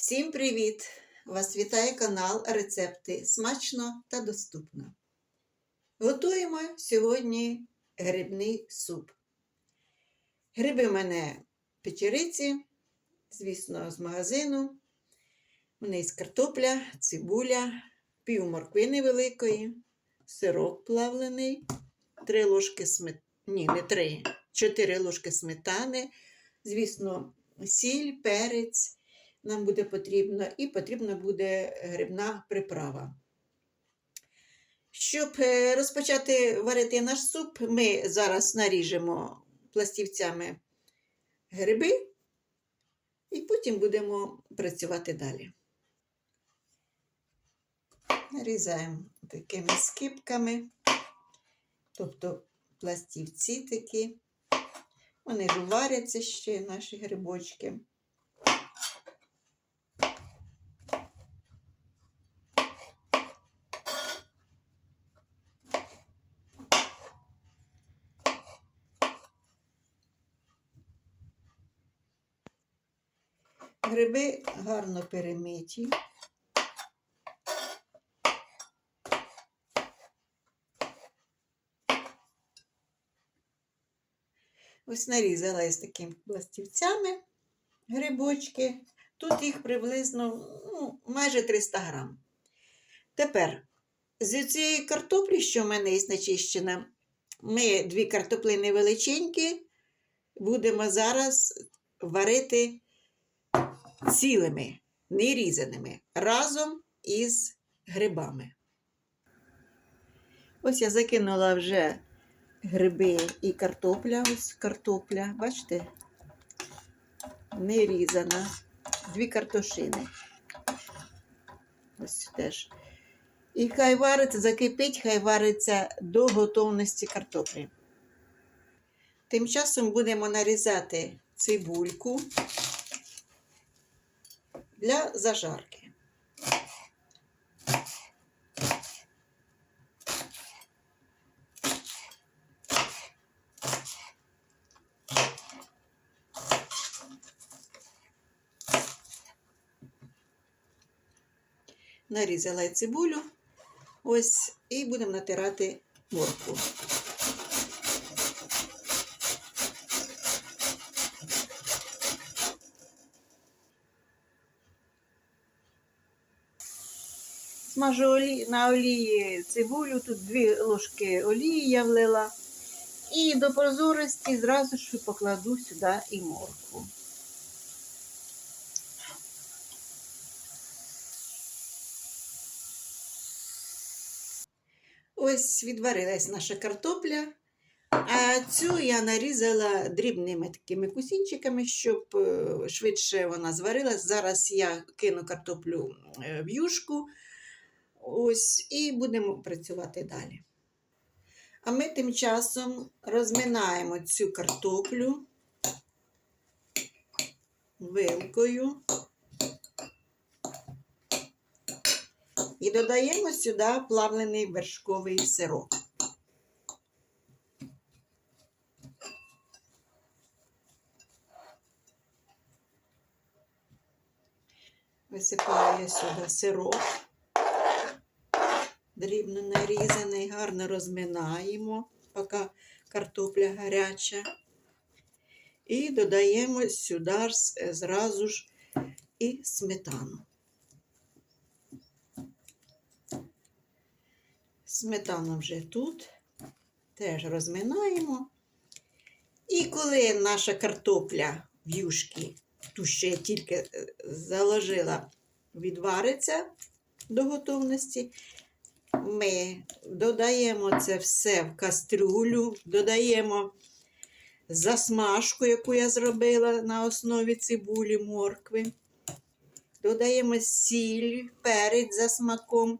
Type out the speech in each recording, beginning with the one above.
Всім привіт! Вас вітає канал Рецепти смачно та доступно. Готуємо сьогодні грибний суп. Гриби в мене печериці, звісно, з магазину. У мене є картопля, цибуля, пів моркви невеликої, сирок плавлений, три ложки сметани, ні, не три, чотири ложки сметани, звісно, сіль, перець нам буде потрібно, і потрібна буде грибна приправа. Щоб е, розпочати варити наш суп, ми зараз наріжемо пластівцями гриби, і потім будемо працювати далі. Нарізаємо такими скипками, тобто пластівці такі. Вони ж варяться ще, наші грибочки. Гриби гарно перемиті. Ось нарізала із такими пластівцями грибочки. Тут їх приблизно ну, майже 300 грам. Тепер з цієї картоплі, що в мене є начищена, ми дві картоплини величенькі, будемо зараз варити цілими, не різаними, разом із грибами. Ось я закинула вже гриби і картопля. Ось картопля, бачите? Не різана. Дві картошини. Ось теж. І хай вариться, закипить, хай вариться до готовності картоплі. Тим часом будемо нарізати цибульку для зажарки. Нарізала цибулю, ось, і будемо натирати моркву. Смажу олі... на олії цибулю, тут дві ложки олії я влила. І до прозорості зразу ж покладу сюди і моркву. Ось відварилась наша картопля. А цю я нарізала дрібними такими кусінчиками, щоб е, швидше вона зварилась. Зараз я кину картоплю е, в юшку. Ось, і будемо працювати далі. А ми тим часом розминаємо цю картоплю вилкою і додаємо сюди плавлений вершковий сирок. Висипаю сюди сирок дрібно нарізаний, гарно розминаємо, поки картопля гаряча. І додаємо сюди зразу ж і сметану. Сметану вже тут, теж розминаємо. І коли наша картопля в юшки, ту що я тільки заложила, відвариться до готовності, ми додаємо це все в кастрюлю, додаємо засмажку, яку я зробила на основі цибулі, моркви. Додаємо сіль, перець за смаком,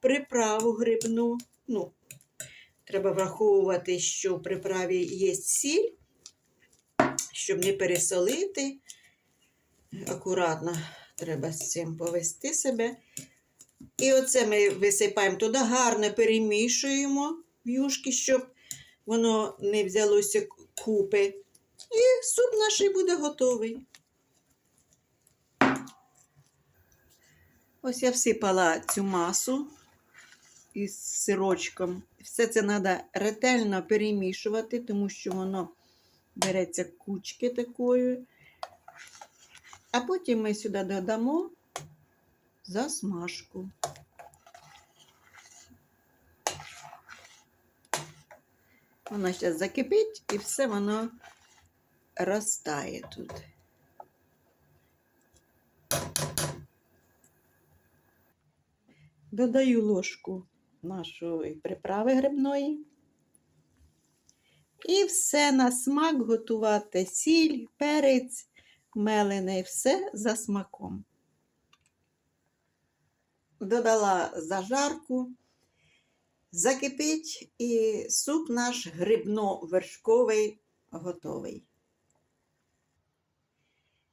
приправу грибну. Ну, Треба враховувати, що в приправі є сіль, щоб не пересолити. Акуратно треба з цим повести себе. І оце ми висипаємо туди, гарно перемішуємо юшки, щоб воно не взялося купи. І суп наш буде готовий. Ось я всипала цю масу із сирочком. Все це треба ретельно перемішувати, тому що воно береться кучки такою. А потім ми сюди додамо засмажку. Вона зараз закипить і все воно розтає тут. Додаю ложку нашої приправи грибної. І все на смак готувати сіль, перець, мелений, все за смаком. Додала зажарку, закипить і суп наш грибно-вершковий готовий.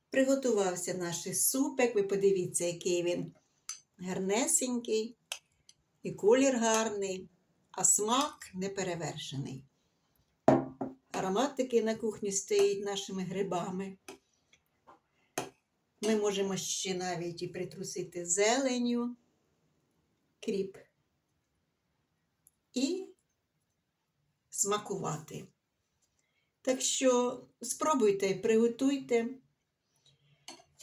Приготувався наш супик, ви подивіться, який він гарнесенький, і колір гарний, а смак неперевершений. Аромат такий на кухні стоїть нашими грибами. Ми можемо ще навіть і притрусити зеленю, кріп і смакувати. Так що спробуйте, приготуйте.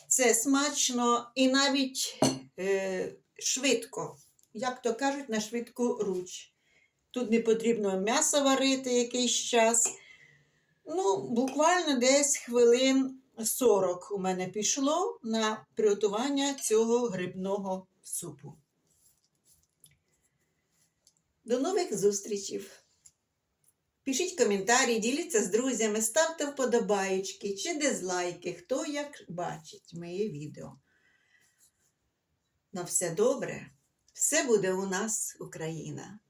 Це смачно і навіть е, швидко, як то кажуть, на швидку руч. Тут не потрібно м'ясо варити якийсь час. Ну, буквально десь хвилин 40 у мене пішло на приготування цього грибного супу. До нових зустрічей! Пишіть коментарі, діліться з друзями, ставте вподобаєчки чи дизлайки, хто як бачить моє відео. На все добре, все буде у нас Україна.